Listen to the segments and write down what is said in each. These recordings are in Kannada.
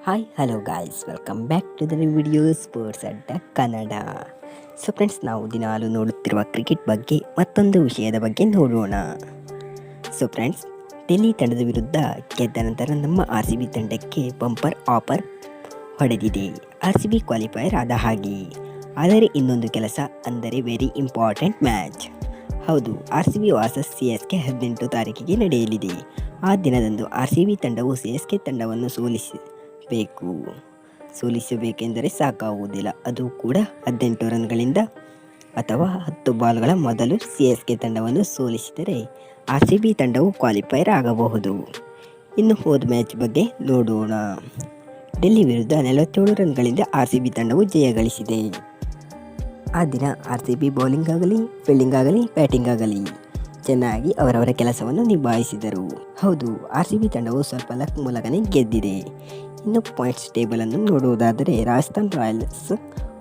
Hi hello guys welcome back to the video sports Adda Kannada so friends ನಾವು ದಿನಾಲು ನೋಡುತ್ತಿರುವ ಕ್ರಿಕೆಟ್ ಬಗ್ಗೆ ಮತ್ತೊಂದು ವಿಷಯದ ಬಗ್ಗೆ ನೋಡೋಣ. ಸೊ ಫ್ರೆಂಡ್ಸ್ ಡೆಲ್ಲಿ ತಂಡದ ವಿರುದ್ಧ ಗೆದ್ದ ನಂತರ ನಮ್ಮ ಆರ್ ಸಿ ಬಿ ತಂಡಕ್ಕೆ ಬಂಪರ್ ಆಫರ್ ಹೊಡೆದಿದೆ. ಆರ್ ಸಿ ಬಿ ಕ್ವಾಲಿಫೈಯರ್ ಆದ ಹಾಗೆ. ಆದರೆ ಇನ್ನೊಂದು ಕೆಲಸ ಅಂದರೆ ವೆರಿ ಇಂಪಾರ್ಟೆಂಟ್ ಮ್ಯಾಚ್ ಹೌದು R C B versus C S K ಹದಿನೆಂಟು ತಾರೀಕಿಗೆ ನಡೆಯಲಿದೆ. ಆ ದಿನದಂದು ಆರ್ ಸಿ ಬಿ ತಂಡವು ಸಿ ಎಸ್ ಕೆ ತಂಡವನ್ನು ಸೋಲಿಸಬೇಕು ಸೋಲಿಸಬೇಕೆಂದರೆ ಸಾಕಾಗುವುದಿಲ್ಲ. ಅದು ಕೂಡ ಹದಿನೆಂಟು ರನ್ಗಳಿಂದ ಅಥವಾ ಹತ್ತು ಬಾಲ್ಗಳ ಮೊದಲು ಸಿ ಎಸ್ ಕೆ ತಂಡವನ್ನು ಸೋಲಿಸಿದರೆ ಆರ್ ಸಿ ಬಿ ತಂಡವು ಕ್ವಾಲಿಫೈರ್ ಆಗಬಹುದು. ಇನ್ನು ಹೋದ ಮ್ಯಾಚ್ ಬಗ್ಗೆ ನೋಡೋಣ. ಡೆಲ್ಲಿ ವಿರುದ್ಧ ನಲವತ್ತೇಳು ರನ್ಗಳಿಂದ ಆರ್ ಸಿ ಬಿ ತಂಡವು ಜಯ ಗಳಿಸಿದೆ. ಆ ದಿನ ಆರ್ ಸಿ ಬಿ ಬೌಲಿಂಗ್ ಆಗಲಿ, ಫೀಲ್ಡಿಂಗ್ ಆಗಲಿ, ಬ್ಯಾಟಿಂಗ್ ಆಗಲಿ ಚೆನ್ನಾಗಿ ಅವರವರ ಕೆಲಸವನ್ನು ನಿಭಾಯಿಸಿದರು. ಹೌದು, ಆರ್ ಸಿ ಬಿ ತಂಡವು ಸ್ವಲ್ಪ ಲಕ್ ಮೂಲಕನೇ ಗೆದ್ದಿದೆ. ಇನ್ನು ಪಾಯಿಂಟ್ಸ್ ಟೇಬಲನ್ನು ನೋಡುವುದಾದರೆ ರಾಜಸ್ಥಾನ್ ರಾಯಲ್ಸ್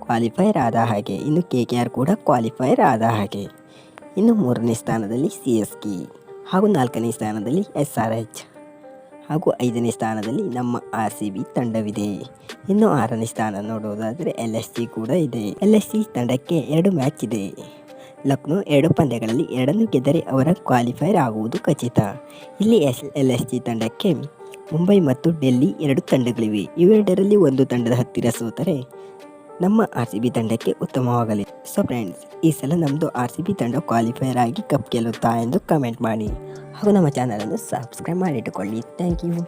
ಕ್ವಾಲಿಫೈರ್ ಆದ ಹಾಗೆ, ಇನ್ನು ಕೆ ಕೆ ಆರ್ ಕೂಡ ಕ್ವಾಲಿಫೈರ್ ಆದ ಹಾಗೆ. ಇನ್ನು ಮೂರನೇ ಸ್ಥಾನದಲ್ಲಿ ಸಿ ಎಸ್ ಕೆ ಹಾಗೂ ನಾಲ್ಕನೇ ಸ್ಥಾನದಲ್ಲಿ ಎಸ್ ಆರ್ ಎಚ್ ಹಾಗೂ ಐದನೇ ಸ್ಥಾನದಲ್ಲಿ ನಮ್ಮ ಆರ್ ಸಿ ಬಿ ತಂಡವಿದೆ. ಇನ್ನು ಆರನೇ ಸ್ಥಾನ ನೋಡುವುದಾದರೆ ಎಲ್ ಎಸ್ ಸಿ ಕೂಡ ಇದೆ. ಎಲ್ ಎಸ್ ಸಿ ತಂಡಕ್ಕೆ ಎರಡು ಮ್ಯಾಚ್ ಇದೆ. ಲಕ್ನೋ ಎರಡು ಪಂದ್ಯಗಳಲ್ಲಿ ಎರಡನ್ನು ಗೆದ್ದರೆ ಅವರ ಕ್ವಾಲಿಫೈರ್ ಆಗುವುದು ಖಚಿತ. ಇಲ್ಲಿ ಎಸ್ ಎಲ್ ಎಸ್ ಜಿ ತಂಡಕ್ಕೆ ಮುಂಬೈ ಮತ್ತು ಡೆಲ್ಲಿ ಎರಡು ತಂಡಗಳಿವೆ. ಇವೆರಡರಲ್ಲಿ ಒಂದು ತಂಡದ ಹತ್ತಿರ ಸೋತರೆ ನಮ್ಮ ಆರ್ ಸಿ ಬಿ ತಂಡಕ್ಕೆ ಉತ್ತಮವಾಗಲಿ. ಸೊ ಫ್ರೆಂಡ್ಸ್ ಈ ಸಲ ನಮ್ಮದು ಆರ್ ಸಿ ಬಿ ತಂಡ ಕ್ವಾಲಿಫೈರ್ ಆಗಿ ಕಪ್ ಗೆಲ್ಲುತ್ತಾ ಎಂದು ಕಮೆಂಟ್ ಮಾಡಿ. ಹಾಗೂ ನಮ್ಮ ಚಾನಲನ್ನು ಸಬ್ಸ್ಕ್ರೈಬ್ ಮಾಡಿಟ್ಟುಕೊಳ್ಳಿ. Thank you